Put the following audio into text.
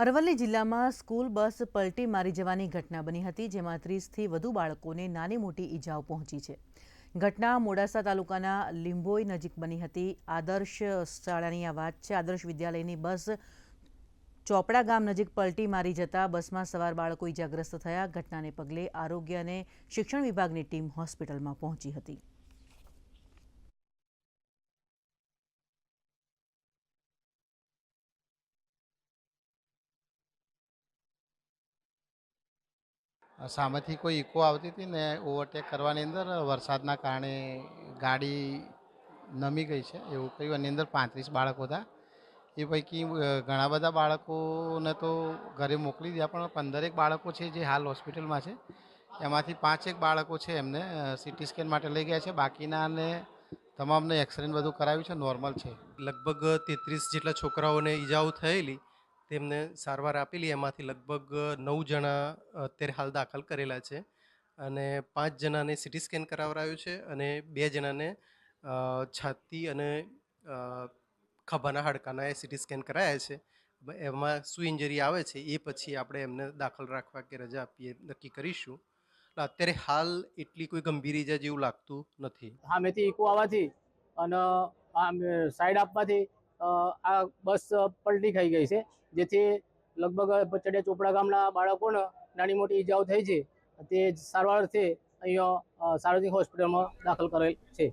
અરવલ્લી જિલ્લામાં school bus પલટી મારી જવાની ઘટના બની હતી, જેમાં ત્રીસથી વધુ બાળકોને નાની મોટી ઈજાઓ પહોંચી છે. ઘટના મોડાસા તાલુકાના લીંબોઈ નજીક બની હતી. આદર્શ શાળાની આ વાત છે. આદર્શ વિદ્યાલયની બસ ચોપડા ગામ નજીક પલટી મારી જતા બસમાં સવાર બાળકો ઈજાગ્રસ્ત થયા. ઘટનાને પગલે આરોગ્ય અને શિક્ષણ વિભાગની ટીમ હોસ્પિટલમાં પહોંચી હતી. સામેથી કોઈ ઇકો આવતી હતી ને ઓવરટેક કરવાની અંદર વરસાદના કારણે ગાડી નમી ગઈ છે એવું કહ્યું. એની અંદર પાંત્રીસ બાળકો હતા. એ પૈકી ઘણા બધા બાળકોને તો ઘરે મોકલી દીધા, પણ પંદરેક બાળકો છે જે હાલ હોસ્પિટલમાં છે. એમાંથી પાંચેક બાળકો છે એમને સીટી સ્કેન માટે લઈ ગયા છે. બાકીનાને તમામને એક્સરે બધું કરાવ્યું છે, નોર્મલ છે. લગભગ તેત્રીસ જેટલા છોકરાઓને ઈજાઓ થયેલી. તેમને સારવાર આપેલી, એમાંથી લગભગ નવ જણા અત્યારે હાલ દાખલ કરેલા છે અને પાંચ જણાને સિટી સ્કેન કરાવરાયું છે અને બે જણાને છાતી અને ખભાના હાડકાના એ સિટી સ્કેન કરાયા છે. એમાં શું ઇન્જરી આવે છે એ પછી આપણે એમને દાખલ રાખવા કે રજા આપીએ, નક્કી કરીશું. એટલે અત્યારે હાલ એટલી કોઈ ગંભીર ઇજા જેવું લાગતું નથી. સામેથી ઇકો આવવાથી અને સાઈડ આપવાથી આ બસ પલટી ખાઈ ગઈ છે, જેથી લગભગ ચડિયા ચોપડા ગામના બાળકોને નાની મોટી ઈજાઓ થઈ છે. તે સારવારથી અહીંયા સાર્વજનિક હોસ્પિટલમાં દાખલ કરેલ છે.